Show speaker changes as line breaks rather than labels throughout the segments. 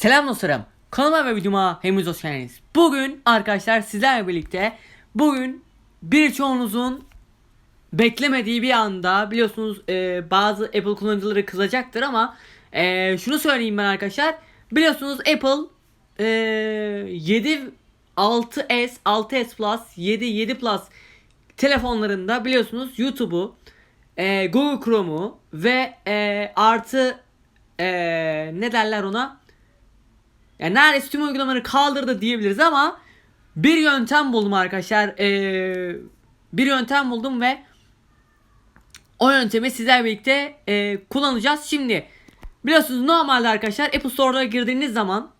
Selam dostlarım. Kanalıma ve videoma hepiniz hoş geldiniz. Bugün arkadaşlar sizlerle birlikte bugün birçoğunuzun beklemediği bir anda biliyorsunuz e, bazı Apple kullanıcıları kızacaktır ama e, şunu söyleyeyim ben arkadaşlar. Biliyorsunuz Apple e, 7 6s 6s Plus 7 7 Plus telefonlarında biliyorsunuz YouTube'u e, Google Chrome'u ve e, artı e, ne derler ona yani neredeyse tüm uygulamaları kaldırdı diyebiliriz ama bir yöntem buldum arkadaşlar. Ee, bir yöntem buldum ve o yöntemi sizlerle birlikte e, kullanacağız. Şimdi biliyorsunuz normalde arkadaşlar Apple Store'a girdiğiniz zaman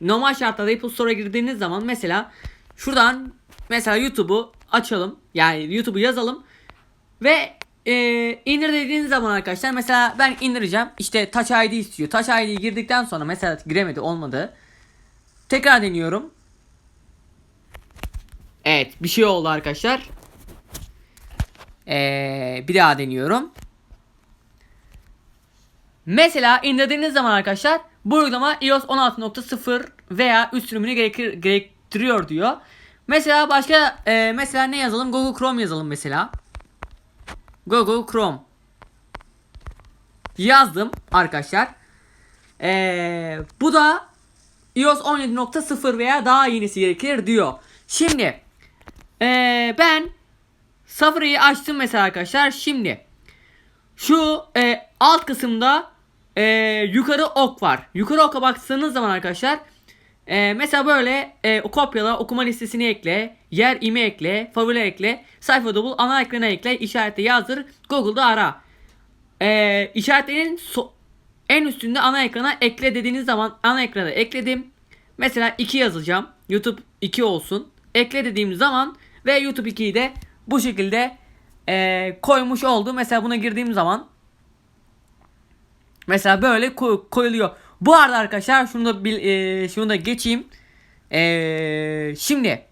normal şartlarda Apple Store'a girdiğiniz zaman mesela şuradan mesela YouTube'u açalım. Yani YouTube'u yazalım ve e, indir dediğiniz zaman arkadaşlar mesela ben indireceğim. İşte Touch ID istiyor. Touch ID'yi girdikten sonra mesela giremedi olmadı. Tekrar deniyorum. Evet bir şey oldu arkadaşlar. Ee, bir daha deniyorum. Mesela indirdiğiniz zaman arkadaşlar bu uygulama iOS 16.0 veya üst sürümünü gerekir, gerektiriyor diyor. Mesela başka e, mesela ne yazalım? Google Chrome yazalım mesela. Google Chrome. Yazdım arkadaşlar. Ee, bu da iOS 17.0 veya daha yenisi gerekir diyor. Şimdi ee, ben Safari'yi açtım mesela arkadaşlar. Şimdi şu e, alt kısımda e, yukarı ok var. Yukarı oka baktığınız zaman arkadaşlar e, mesela böyle e, kopyala, okuma listesini ekle, yer ime ekle, favoriler ekle, sayfada bul, ana ekrana ekle, işaretle yazdır, Google'da ara. E, işaretlerin so- en üstünde ana ekrana ekle dediğiniz zaman ana ekrana ekledim. Mesela 2 yazacağım. YouTube 2 olsun. Ekle dediğim zaman ve YouTube 2'yi de bu şekilde e, koymuş oldu. Mesela buna girdiğim zaman mesela böyle koy- koyuluyor. Bu arada arkadaşlar şunu da bil, e, şunu da geçeyim. E, şimdi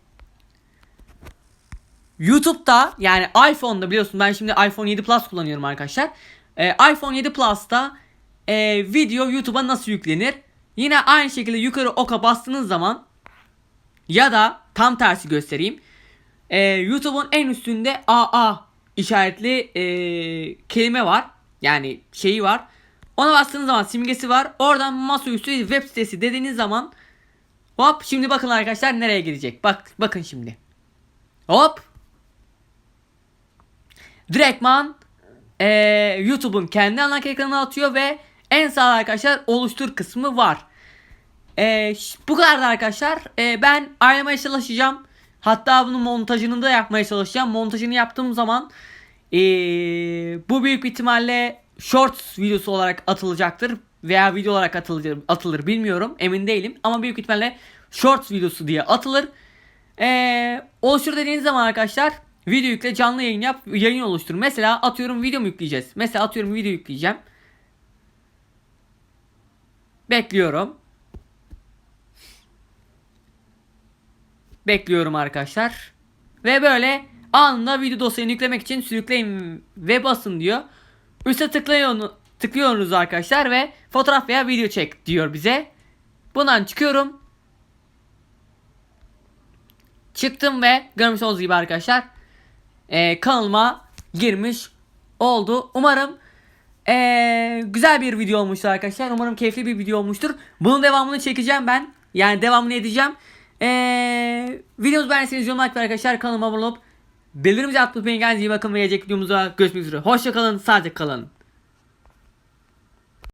YouTube'da yani iPhone'da biliyorsun ben şimdi iPhone 7 Plus kullanıyorum arkadaşlar. E, iPhone 7 Plus'ta e, video YouTube'a nasıl yüklenir? Yine aynı şekilde yukarı oka bastığınız zaman ya da tam tersi göstereyim. E, YouTube'un en üstünde AA işaretli e, kelime var. Yani şeyi var. Ona bastığınız zaman simgesi var. Oradan masaüstü web sitesi dediğiniz zaman hop şimdi bakın arkadaşlar nereye gidecek. Bak bakın şimdi. Hop. Direktman e, YouTube'un kendi ana ekranına atıyor ve en sağ arkadaşlar oluştur kısmı var. E, ş- bu kadar da arkadaşlar. E, ben ayarlamaya çalışacağım. Hatta bunun montajını da yapmaya çalışacağım. Montajını yaptığım zaman e, bu büyük ihtimalle shorts videosu olarak atılacaktır. Veya video olarak atılır, atılır bilmiyorum. Emin değilim. Ama büyük ihtimalle shorts videosu diye atılır. Ee, oluştur dediğiniz zaman arkadaşlar video yükle canlı yayın yap yayın oluştur. Mesela atıyorum video mu yükleyeceğiz? Mesela atıyorum video yükleyeceğim. Bekliyorum. Bekliyorum arkadaşlar. Ve böyle anında video dosyasını yüklemek için sürükleyin ve basın diyor. Üste tıklayın, tıklıyorsunuz arkadaşlar ve fotoğraf veya video çek diyor bize. Bundan çıkıyorum. Çıktım ve görmüş olduğunuz gibi arkadaşlar e, kanalıma girmiş oldu. Umarım e, güzel bir video olmuştur arkadaşlar. Umarım keyifli bir video olmuştur. Bunun devamını çekeceğim ben. Yani devamını edeceğim. E, videomuzu beğendiyseniz yorum like arkadaşlar. Kanalıma abone olup bildirimci atmayı unutmayın. Kendinize iyi bakın gelecek videomuzda görüşmek üzere. Hoşçakalın, sağlıcakla kalın.